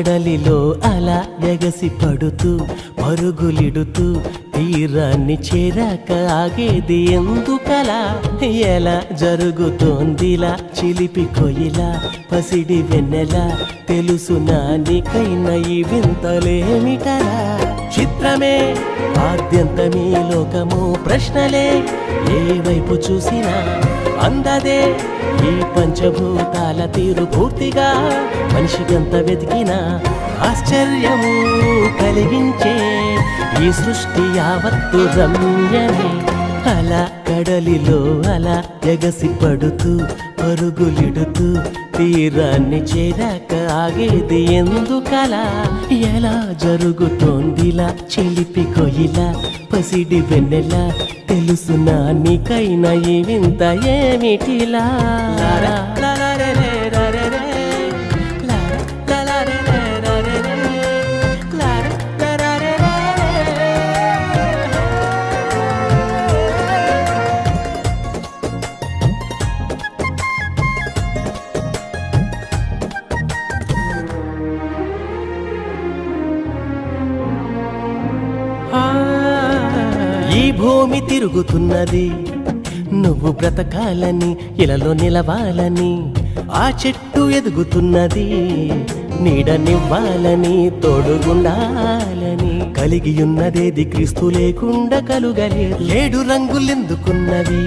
కడలిలో అలా ఎగసి పడుతూ పరుగులిడుతూ తీరాన్ని చేరాక ఆగేది ఎందుకలా ఎలా జరుగుతోందిలా చిలిపి కొయిలా పసిడి వెన్నెలా తెలుసునా నీకైనా ఈ వింతలేమిటలా. చిత్రమే ఆద్యంతమీ లోకము ప్రశ్నలే ఏ వైపు చూసినా అందదే. ఈ పంచభూతాల తీరు పూర్తిగా మనిషికంత వెతికినా ఆశ్చర్యము కలిగించే ఈ సృష్టి యావత్తు రమ్యమే. అలా కడలిలో అలా ఎగసి పడుతూ పరుగులిడుతూ తీరాన్ని చేరాక ఆగేది ఎందుకలా? ఎలా జరుగుతోందిలా చిలిపి కొయిలా పసిడి వెన్నెలా? తెలుసునా నీకైనా ఏమింత వింత ఏమిటిలా? భూమి తిరుగుతున్నది. నువ్వు బ్రతకాలని ఇలలో నిలవాలని ఆ చెట్టు ఎదుగుతున్నది. నీడనివ్వాలని తోడుగుండాలని కలిగి ఉన్నదేది క్రీస్తు లేకుండా కలుగలే. లేడు రంగులెందుకున్నవి?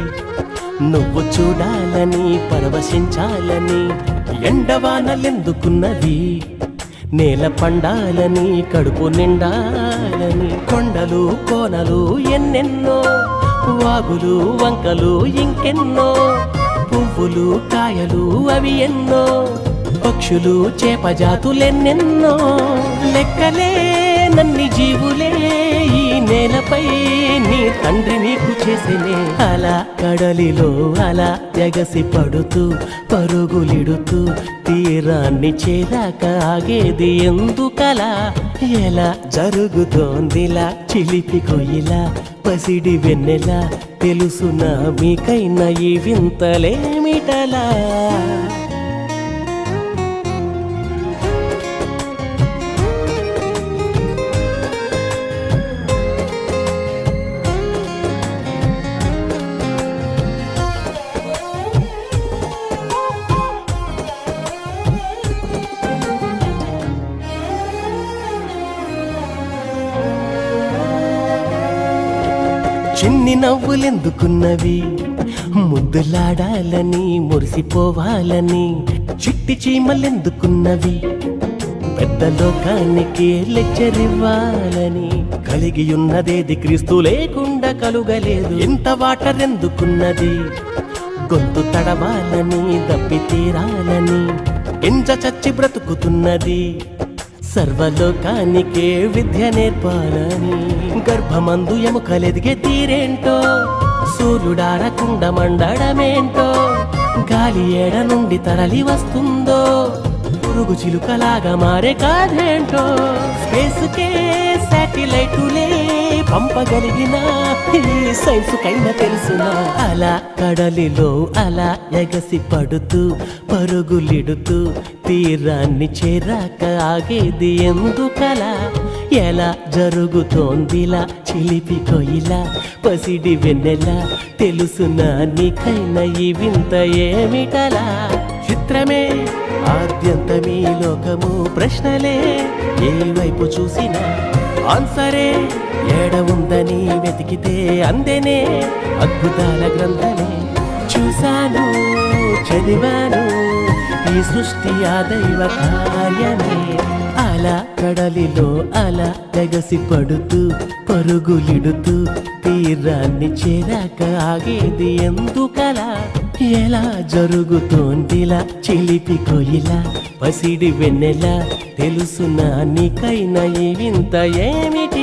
నువ్వు చూడాలని పరవశించాలని ఎండవానలెందుకున్నవి? నేల పండాలని కడుపు నిండాలని కొండలు కోనలు ఎన్నెన్నో వాగులు వంకలు ఇంకెన్నో పువ్వులు కాయలు అవి ఎన్నో పక్షులు చేప జాతులెన్నెన్నో లెక్కలే నేలపై నీ తండ్రి నీకు చేసినే అలా కడలిలో అలా తెగసి పడుతూ పరుగులిడుతూ తీరాన్ని చేరాక ఆగేది ఎందుకలా? ఎలా జరుగుతోందిలా చిలిపి కొయ్యిలా పసిడి వెన్నెలా తెలుసునా మీకైనా ఈ వింతలేమిటలా? చిన్ని నవ్వులెందుకున్నవి? ముద్దులాడాలని మురిసిపోవాలని చిట్టి చీమలెందుకున్నవి? పెద్ద లోకానికి లెక్చర్ ఇవ్వాలని కలిగి ఉన్నదేది క్రీస్తు లేకుండా కలుగలేదు. ఎంత వాటర్ ఎందుకున్నది గొంతు తడవాలని దప్పి తీరాలని ఎంచ చచ్చి బ్రతుకుతున్నది. సర్వలోకానికే విద్య నేర్పాలని. గర్భమందు ఎముకలెదిగే తీరేంటో? సూర్యుడారకుండా మండడమేంటో? గాలి ఏడ నుండి తరలి వస్తుందో? పురుగు చిలుకలాగా మారే కాదేంటో స్పేస్కే శాటిలైటులే పంపగలిగిన ఈ సైన్స్ తెలుసునా అలా కడలిలో అలా ఎగసి పడుతూ పరుగులిడుతూ తీరాన్ని చేరాక ఆగేది ఎందుకలా? ఎలా జరుగుతోందిలా చిలిపి కొయిలా పసిడి వెన్నెలా తెలుసునా నీకైనా ఈ వింత ఏమిటలా? చిత్రమే ఆద్యంతమీ లోకము ప్రశ్నలే ఏ వైపు చూసినా ఆన్సరే ఏడ ఉందని వెతికితే అందెనే అద్భుతాల గ్రంథమే. చూశాను చదివాను ఈ సృష్టి ఆ దైవ కార్యమే. అలా కడలిలో అలా తెగసి పడుతూ పరుగులిడుతూ తీరాన్ని చేరాక ఆగేది ఎందుకలా ఎలా జరుగుతోందిలా చిలిపి కొయిలా పసిడి వెన్నెలా తెలుసునా నీకైనా ఈ వింత ఏమిటిలా